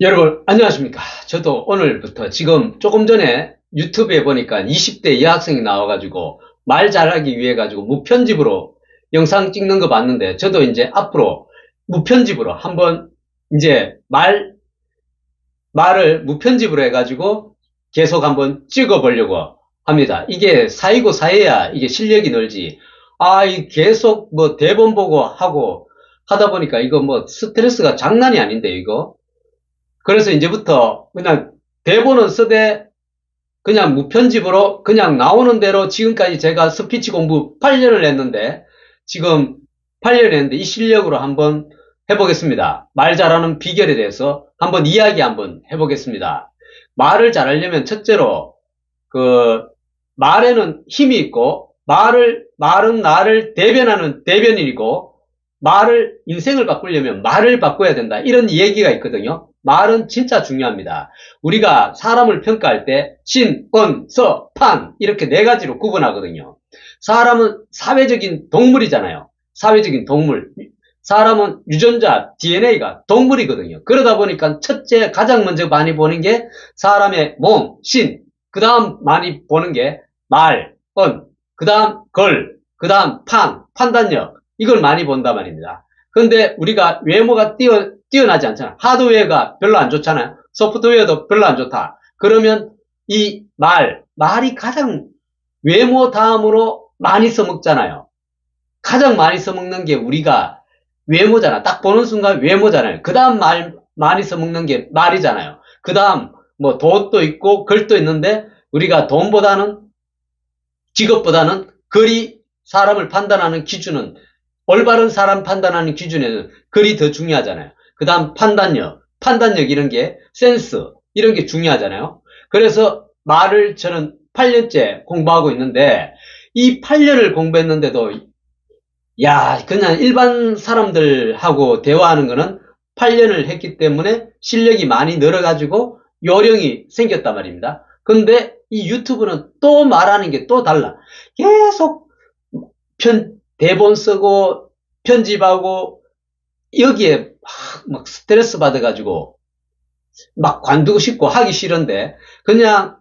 여러분 안녕하십니까? 저도 오늘부터 지금 조금 전에 유튜브에 보니까 20대 여학생이 나와가지고 말 잘하기 위해 가지고 무편집으로 영상 찍는 거 봤는데 저도 이제 앞으로 무편집으로 한번 이제 말 말을 무편집으로 해가지고 계속 한번 찍어 보려고 합니다. 이게 사이고 사회야 이게 실력이 늘지. 아 이 계속 뭐 대본 보고 하고 하다 보니까 이거 뭐 스트레스가 장난이 아닌데 이거 그래서 이제부터 그냥 대본은 쓰되 그냥 무편집으로 그냥 나오는 대로 지금까지 제가 스피치 공부 8년을 했는데 지금 8년 했는데 이 실력으로 한번 해보겠습니다. 말 잘하는 비결에 대해서 한번 이야기 한번 해보겠습니다. 말을 잘하려면 첫째로 그 말에는 힘이 있고 말을 말은 나를 대변하는 대변인이고 말을 인생을 바꾸려면 말을 바꿔야 된다 이런 얘기가 있거든요. 말은 진짜 중요합니다. 우리가 사람을 평가할 때 신, 은, 서, 판 이렇게 네 가지로 구분하거든요. 사람은 사회적인 동물이잖아요. 사회적인 동물. 사람은 유전자, DNA가 동물이거든요. 그러다 보니까 첫째 가장 먼저 많이 보는 게 사람의 몸, 신, 그 다음 많이 보는 게 말, 은, 그 다음 걸, 그 다음 판, 판단력 이걸 많이 본단 말입니다. 그런데 우리가 외모가 뛰어, 뛰어나지 않잖아. 하드웨어가 별로 안 좋잖아요. 소프트웨어도 별로 안 좋다. 그러면 이 말, 말이 가장 외모 다음으로 많이 써먹잖아요. 가장 많이 써먹는 게 우리가 외모잖아. 딱 보는 순간 외모잖아요. 그 다음 말 많이 써먹는 게 말이잖아요. 그 다음 뭐 돈도 있고 글도 있는데 우리가 돈보다는 직업보다는 글이 사람을 판단하는 기준은 올바른 사람 판단하는 기준에는 글이 더 중요하잖아요. 그 다음 판단력, 판단력 이런 게 센스 이런 게 중요하잖아요. 그래서 말을 저는 8년째 공부하고 있는데 이 8년을 공부했는데도 야 그냥 일반 사람들하고 대화하는 거는 8년을 했기 때문에 실력이 많이 늘어가지고 요령이 생겼단 말입니다. 근데 이 유튜브는 또 말하는 게 또 달라. 계속 편, 대본 쓰고 편집하고 여기에 막, 막 스트레스 받아가지고 막 관두고 싶고 하기 싫은데 그냥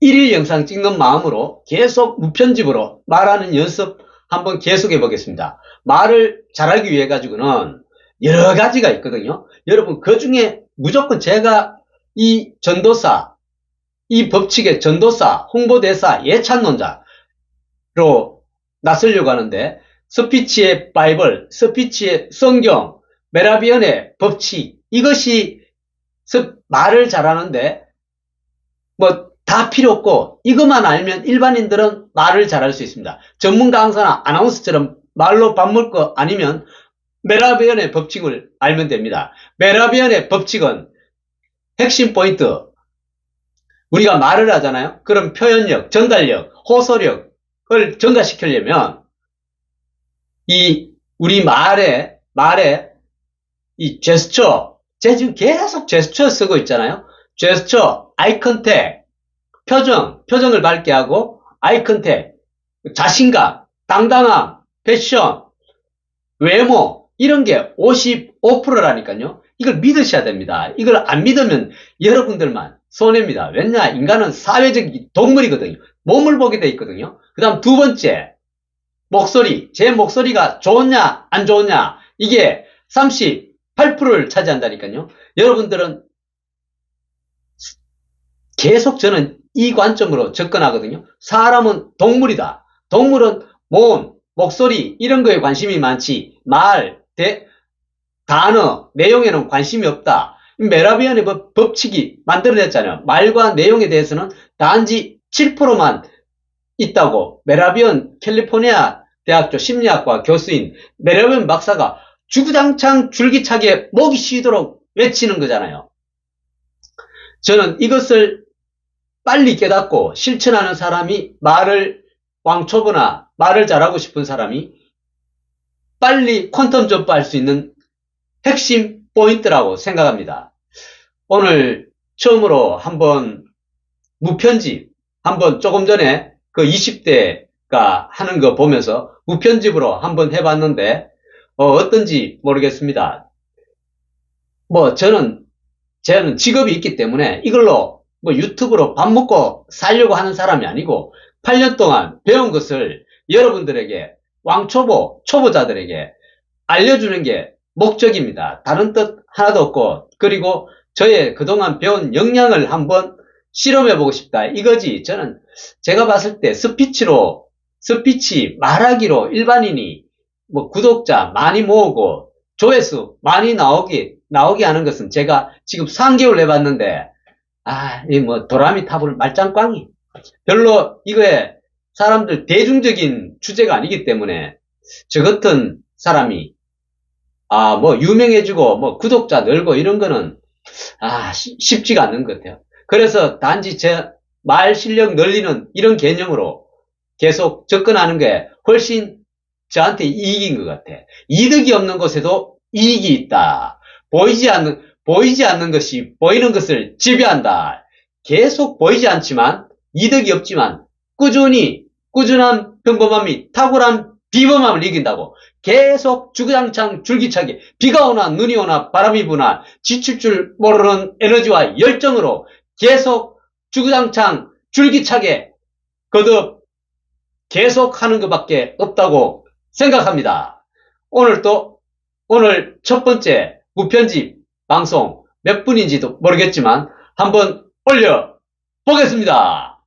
일일 영상 찍는 마음으로 계속 무편집으로 말하는 연습 한번 계속해 보겠습니다. 말을 잘하기 위해 가지고는 여러 가지가 있거든요. 여러분 그 중에 무조건 제가 이 전도사, 이 법칙의 전도사, 홍보대사, 예찬론자로 나서려고 하는데 스피치의 바이블, 스피치의 성경, 메라비언의 법칙 이것이 말을 잘하는데 뭐 다 필요 없고 이것만 알면 일반인들은 말을 잘할 수 있습니다. 전문 강사나 아나운서처럼 말로 밥 먹고 아니면 메라비언의 법칙을 알면 됩니다. 메라비언의 법칙은 핵심 포인트 우리가 말을 하잖아요. 그럼 표현력, 전달력, 호소력을 증가시키려면 이 우리 말에 말에 이 제스처 제 지금 계속 제스처 쓰고 있잖아요. 제스처, 아이 컨택, 표정, 표정을 밝게 하고 아이 컨택, 자신감, 당당함, 패션, 외모 이런 게 55%라니까요. 이걸 믿으셔야 됩니다. 이걸 안 믿으면 여러분들만 손해입니다. 왜냐? 인간은 사회적 동물이거든요. 몸을 보게 돼 있거든요. 그 다음 두 번째, 목소리, 제 목소리가 좋냐, 안 좋냐, 이게 38%를 차지한다니까요. 여러분들은 계속 저는 이 관점으로 접근하거든요. 사람은 동물이다. 동물은 몸, 목소리, 이런 거에 관심이 많지, 말, 대, 단어, 내용에는 관심이 없다. 메라비안의 법, 법칙이 만들어냈잖아요. 말과 내용에 대해서는 단지 7%만 있다고 메라비언 캘리포니아 대학교 심리학과 교수인 메라비언 박사가 주구장창 줄기차게 목이 쉬도록 외치는 거잖아요. 저는 이것을 빨리 깨닫고 실천하는 사람이 말을 왕초보나 말을 잘하고 싶은 사람이 빨리 퀀텀 점프할 수 있는 핵심 포인트라고 생각합니다. 오늘 처음으로 한번 무편집 한번 조금 전에 그 20대가 하는 거 보면서 무편집으로 한번 해봤는데 어, 떤지 모르겠습니다. 뭐 저는 저는 직업이 있기 때문에 이걸로 뭐 유튜브로 밥 먹고 살려고 하는 사람이 아니고 8년 동안 배운 것을 여러분들에게 왕초보, 초보자들에게 알려주는 게 목적입니다. 다른 뜻 하나도 없고, 그리고 저의 그동안 배운 역량을 한번 실험해보고 싶다. 이거지. 저는 제가 봤을 때 스피치로, 스피치 말하기로 일반인이 뭐 구독자 많이 모으고 조회수 많이 나오게, 나오게 하는 것은 제가 지금 3개월 해봤는데, 아, 이 뭐 도라미 타불 말짱꽝이. 별로 이거에 사람들 대중적인 주제가 아니기 때문에 저 같은 사람이 아, 뭐 유명해지고 뭐 구독자 늘고 이런 거는 아, 쉬- 쉽지가 않는 것 같아요. 그래서 단지 제 말 실력 늘리는 이런 개념으로 계속 접근하는 게 훨씬 저한테 이익인 것 같아. 이득이 없는 곳에도 이익이 있다. 보이지 않는, 보이지 않는 것이 보이는 것을 지배한다. 계속 보이지 않지만, 이득이 없지만, 꾸준히, 꾸준한 평범함이 탁월한 비범함을 이긴다고. 계속 주구장창 줄기차게, 비가 오나 눈이 오나 바람이 부나 지칠 줄 모르는 에너지와 열정으로 계속 주구장창 줄기차게 거듭 계속 하는 것밖에 없다고 생각합니다. 오늘 또, 오늘 첫 번째 무편집 방송 몇 분인지도 모르겠지만 한번 올려 보겠습니다.